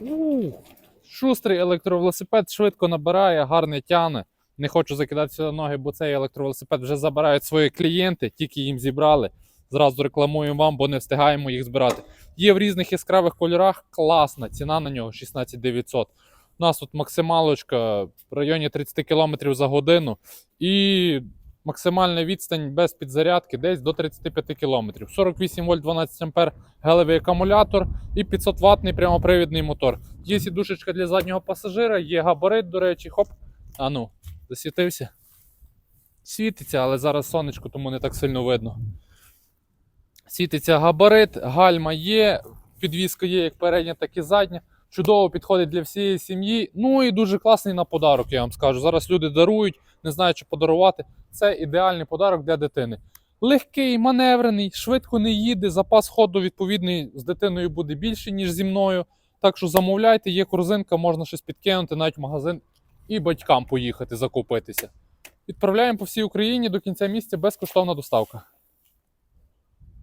Ух, шустрий електровелосипед швидко набирає, гарне тяне. Не хочу закидатися на ноги, бо цей електровелосипед вже забирають свої клієнти, тільки їм зібрали. Зразу рекламуємо вам, бо не встигаємо їх збирати. Є в різних яскравих кольорах, класна ціна на нього 16 900. У нас тут максималочка в районі 30 км за годину і максимальна відстань без підзарядки десь до 35 км. 48 вольт 12 ампер гелевий акумулятор і 500 ваттний прямопривідний мотор. Є сідушечка для заднього пасажира, є габарит, до речі, хоп. А ну, засвітився. Світиться, але зараз сонечко, тому не так сильно видно. Світиться габарит, гальма є, підвізка є як передня, так і задня. Чудово підходить для всієї сім'ї. Ну і дуже класний на подарок, я вам скажу. Зараз люди дарують, не знають, що подарувати. Це ідеальний подарок для дитини. Легкий, маневрений, швидко не їде, запас ходу відповідний з дитиною буде більший, ніж зі мною. Так що замовляйте, є корзинка, можна щось підкинути, навіть в магазин і батькам поїхати закупитися. Відправляємо по всій Україні до кінця місяця безкоштовна доставка.